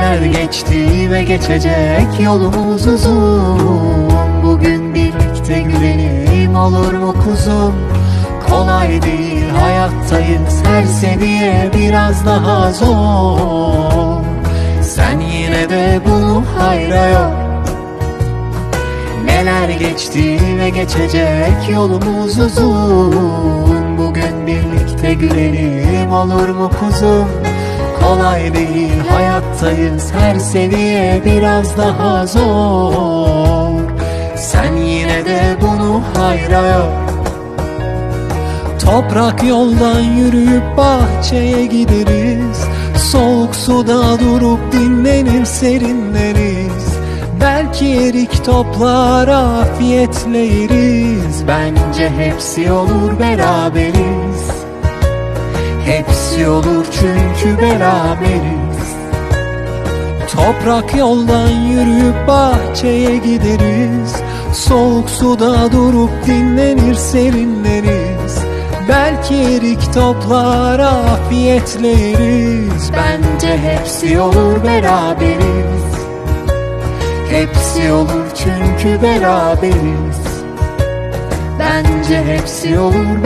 Neler geçti ve geçecek yolumuz uzun. Bugün birlikte gülelim olur mu kuzum? Kolay değil hayattayız her seviye biraz daha zor. Sen yine de bunu hayra yor. Neler geçti ve geçecek yolumuz uzun. Bugün birlikte gülelim olur mu kuzum Kolay değil. Hayattayız her seviye biraz daha zor. Sen yine de bunu hayra yor Toprak yoldan yürüyüp bahçeye gideriz. Soğuk suda durup dinlenir serinleriz. Belki erik toplar afiyetle yeriz. Bence hepsi olur beraberiz olur çünkü beraberiz. Toprak yoldan yürüyüp bahçeye gideriz. Soğuk suda durup dinlenir serinleriz. Belki erik toplar afiyetle Bence hepsi olur beraberiz. Hepsi olur çünkü beraberiz. Bence hepsi olur beraberiz